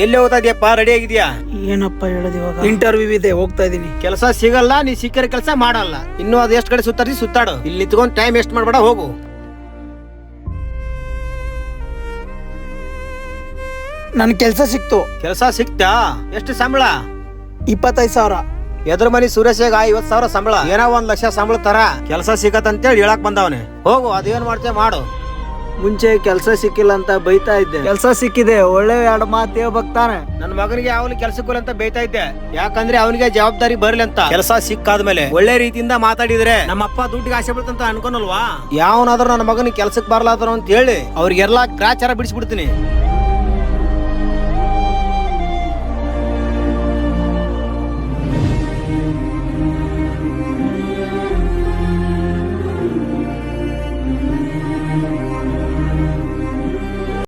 ಎಲ್ಲಿ ಹೋಗ್ತಾ ಇದೆಯಪ್ಪ? ರೆಡಿ ಆಗಿದ್ಯಾ ಏನಪ್ಪ ಹೇಳೋದು ಇವಾಗ? ಇಂಟರ್ವ್ಯೂ ಇದೆ ಹೋಗ್ತಾ ಇದೀನಿ. ಕೆಲಸ ಸಿಗಲ್ಲ ನೀ ಸಿಕ್ಕರೆ ಕೆಲಸ ಮಾಡಲ್ಲ. ಇನ್ನು ಅದು ಎಷ್ಟು ಕಡೆ ಸುತ್ತಾಡಿ ಸುತ್ತಾಡು. ಇಲ್ಲಿ ನಿಂತ್ಕೊಂಡು ಟೈಮ್ ವೇಸ್ಟ್ ಮಾಡ್ಬೇಡ ಹೋಗು. ನನ್ ಕೆಲ್ಸ ಸಿಕ್ತು. ಕೆಲಸ ಸಿಕ್ತಾ? ಎಷ್ಟು ಸಂಬಳ? ಇಪ್ಪತ್ತೈದು ಸಾವಿರ. ಎದ್ರ ಮನಿ ಸುರೇಶಾಗ ಐವತ್ ಸಾವಿರ ಸಂಬಳ? ಏನೋ ಒಂದ್ ಲಕ್ಷ ಸಂಬಳ ತರ. ಕೆಲಸ ಸಿಗತ್ತಂತೇಳಿ ಹೇಳಕ್ ಬಂದವನೆ. ಹೋಗು ಅದೇನ್ ಮಾಡ್ತೇವೆ ಮಾಡು. ಮುಂಚೆ ಕೆಲಸ ಸಿಕ್ಕಿಲ್ಲ ಅಂತ ಬೈತಾ ಇದ್ದೆ. ಕೆಲಸ ಸಿಕ್ಕಿದೆ ಒಳ್ಳೆ ಎರಡು ಮಾತು ಹೇಳ್ಬೇಕಾನೆ ನನ್ನ ಮಗನಿಗೆ ಅವನು ಕೆಲ್ಸಕ್ಕೆ ಅಂತ ಬೈತಾ ಇದ್ದೆ. ಯಾಕಂದ್ರೆ ಅವನಿಗೆ ಜವಾಬ್ದಾರಿ ಬರ್ಲಿ ಅಂತ. ಕೆಲಸ ಸಿಕ್ಕಾದ್ಮೇಲೆ ಒಳ್ಳೆ ರೀತಿಯಿಂದ ಮಾತಾಡಿದ್ರೆ ನಮ್ಮ ಅಪ್ಪ ದುಡ್ಡಿಗೆ ಆಸೆ ಬೀಳ್ತಂತ ಅನ್ಕೊನಲ್ವಾ? ಯಾವನಾದ್ರೂ ನನ್ನ ಮಗನಿಗೆ ಕೆಲ್ಸಕ್ಕೆ ಬರ್ಲಾದ್ರು ಅಂತ ಹೇಳಿ ಅವ್ರಿಗೆಲ್ಲ ಗ್ರಾಚಾರ ಬಿಡಿಸ್ಬಿಡ್ತೀನಿ.